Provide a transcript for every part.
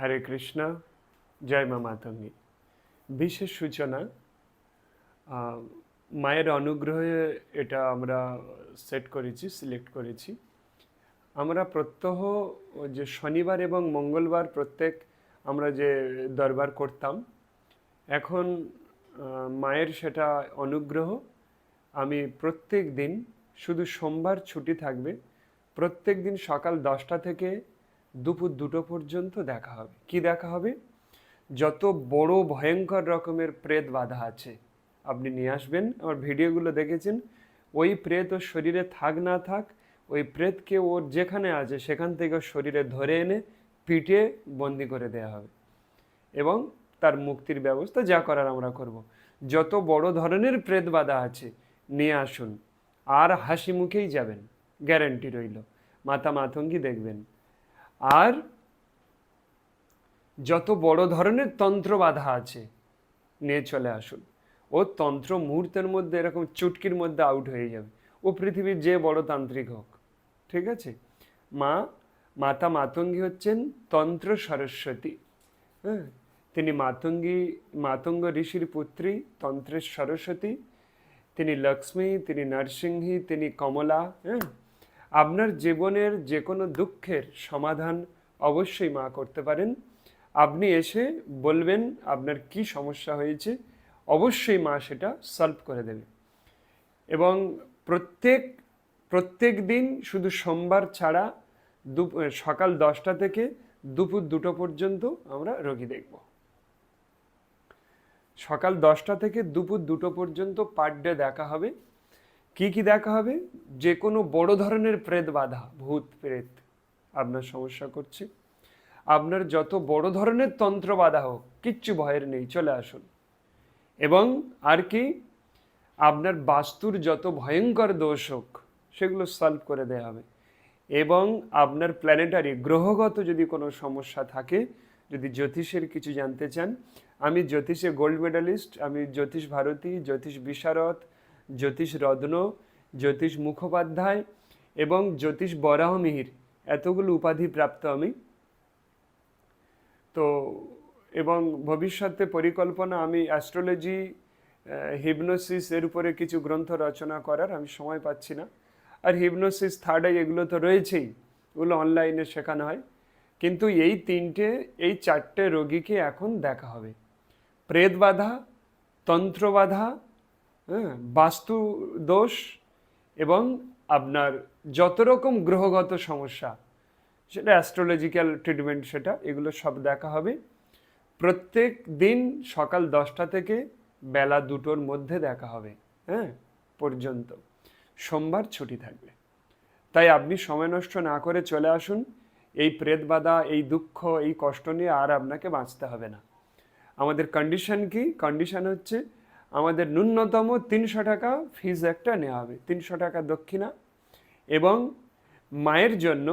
হরে কৃষ্ণ, জয় মা মাতঙ্গী। বিশেষ সূচনা মায়ের অনুগ্রহে এটা আমরা সেট করেছি, সিলেক্ট করেছি। আমরা প্রত্যহ যে শনিবার এবং মঙ্গলবার প্রত্যেক আমরা যে দরবার করতাম, এখন মায়ের সেটা অনুগ্রহ। আমি প্রত্যেক দিন, শুধু সোমবার ছুটি থাকবে, প্রত্যেক দিন সকাল দশটা থেকে দুপুর দুটো পর্যন্ত দেখা হবে। কি দেখা হবে? যত বড় ভয়ঙ্কর রকমের প্রেত বাধা আছে, আপনি নিয়ে আসবেন। আমার ভিডিওগুলো দেখেছেন, ওই প্রেত ওর শরীরে থাক না থাক, ওই প্রেতকে ওর যেখানে আছে সেখান থেকে ওর শরীরে ধরে এনে পিটে বন্দি করে দেওয়া হবে। এবং তার মুক্তির ব্যবস্থা যা করার আমরা করব। যত বড় ধরনের প্রেত বাধা আছে, নিয়ে আসুন। আর হাসি মুখেই যাবেন, গ্যারেন্টি রইল। মাতা মাতঙ্গি দেখবেন। আর যত বড় ধরনের তন্ত্র বাধা আছে, নিয়ে চলে আসুন। ও তন্ত্র মুহূর্তের মধ্যে এরকম চুটকির মধ্যে আউট হয়ে যাবে। ও পৃথিবীর যে বড় তান্ত্রিক হোক, ঠিক আছে? মা, মাতা মাতঙ্গী হচ্ছেন তন্ত্র সরস্বতী। হ্যাঁ তিনি মাতঙ্গী, মাতঙ্গ ঋষির পুত্রী, তন্ত্রের সরস্বতী। তিনি লক্ষ্মী, তিনি নরসিংহী, তিনি কমলা। হ্যাঁ আপনার জীবনের যে কোনো দুঃখের সমাধান অবশ্যই মা করতে পারেন। আপনি এসে বলবেন আপনার কি সমস্যা হয়েছে, অবশ্যই মা সেটা সলভ করে দেবে। এবং প্রত্যেক প্রত্যেক দিন শুধু সোমবার ছাড়া দুপ- সকাল দশটা থেকে দুপুর দুটো পর্যন্ত আমরা রোগী দেখব। সকাল দশটা থেকে দুপুর দুটো পর্যন্ত পার ডে দেখা হবে। কি কি দেখা হবে? যে কোনো বড় ধরনের প্রেত বাধা, ভূত প্রেত আপনার সমস্যা করছে। আপনার যত বড় ধরনের তন্ত্র বাধা হোক, কিচ্ছু ভয়ের নেই, চলে আসুন। এবং আর কি, আপনার বাস্তুর যত ভয়ঙ্কর দোষ হোক, সেগুলো সলভ করে দেওয়া হবে। এবং আপনার প্ল্যানেটারি গ্রহগত যদি কোনো সমস্যা থাকে, যদি জ্যোতিষের কিছু জানতে চান, আমি জ্যোতিষে গোল্ড মেডালিস্ট আমি জ্যোতিষ ভারতী, জ্যোতিষ বিশারদ জ্যোতিষ রত্ন, জ্যোতিষ মুখোপাধ্যায় এবং জ্যোতিষ বরাহমিহির এতগুলো উপাধি প্রাপ্ত আমি। তো, এবং ভবিষ্যতে পরিকল্পনা আমি অ্যাস্ট্রোলজি হিপনোসিস এর উপরে কিছু গ্রন্থ রচনা করার আমি সময় পাচ্ছি না। আর হিপনোসিস থার্ড আই এগুলো তো রয়েছেই এগুলো অনলাইনে শেখানো হয়। কিন্তু এই তিনটে, এই চারটে রোগীকে এখন দেখা হবে। প্রেত বাধা, তন্ত্র বাধা হ্যাঁ বাস্তু দোষ এবং আপনার যত রকম গ্রহগত সমস্যা, সেটা অ্যাস্ট্রোলজিক্যাল ট্রিটমেন্ট সেটা, এগুলো সব দেখা হবে। প্রত্যেক দিন সকাল দশটা থেকে বেলা দুটোর মধ্যে দেখা হবে হ্যাঁ পর্যন্ত। সোমবার ছুটি থাকবে। তাই আপনি সময় নষ্ট না করে চলে আসুন। এই প্রেত বাধা, এই দুঃখ, এই কষ্ট নিয়ে আর আপনাকে বাঁচতে হবে না। আমাদের কন্ডিশন কি? কন্ডিশন হচ্ছে আমাদের ন্যূনতম তিনশো টাকা ফিজ একটা নেওয়া হবে। তিনশো টাকা দক্ষিণা এবং মায়ের জন্য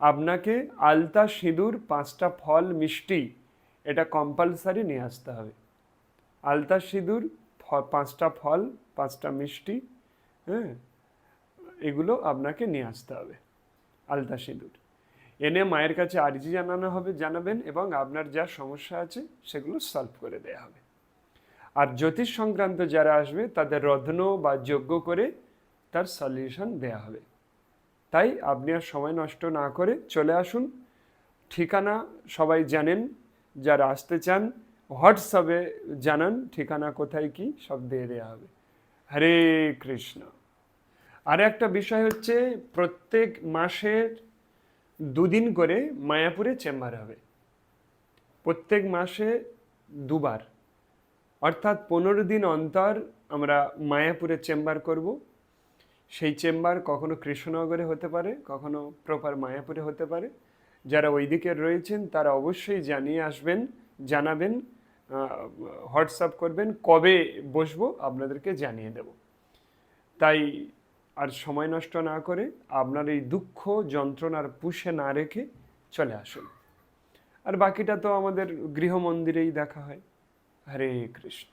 আপনাকে আলতা সিঁদুর, পাঁচটা ফল, মিষ্টি এটা কম্পালসারি নিয়ে আসতে হবে। আলতা সিঁদুর পাঁচটা ফল, পাঁচটা মিষ্টি হ্যাঁ এগুলো আপনাকে নিয়ে আসতে হবে আলতা সিঁদুর। এনে মায়ের কাছে আর্জি জানানো হবে, জানাবেন এবং আপনার যা সমস্যা আছে সেগুলো সলভ করে দেওয়া হবে। আর জ্যোতিষ সংক্রান্ত যারা আসবে, তাদের রত্ন বা যজ্ঞ করে তার সলিউশন দেওয়া হবে। তাই আপনি আর সময় নষ্ট না করে চলে আসুন। ঠিকানা সবাই জানেন, যারা আসতে চান হোয়াটসঅ্যাপে জানান ঠিকানা কোথায় কি, সব দিয়ে দেওয়া হবে। হরে কৃষ্ণ। আর একটা বিষয় হচ্ছে, প্রত্যেক মাসের দুদিন করে মায়াপুরে চেম্বার হবে। প্রত্যেক মাসে দুবার। অর্থাৎ পনেরো দিন অন্তর আমরা মায়াপুরে চেম্বার করব। সেই চেম্বার কখনো কৃষ্ণনগরে হতে পারে, কখনো প্রপার মায়াপুরে হতে পারে। যারা ওই দিকের রয়েছেন, তারা অবশ্যই জানিয়ে আসবেন, জানাবেন হোয়াটসঅ্যাপ করবেন, কবে বসবো আপনাদেরকে জানিয়ে দেব। তাই আর সময় নষ্ট না করে আপনার এই দুঃখ, যন্ত্রণার পুষে না রেখে চলে আসুন। আর বাকিটা তো আমাদের গৃহ মন্দিরেই দেখা হয়। হরে কৃষ্ণ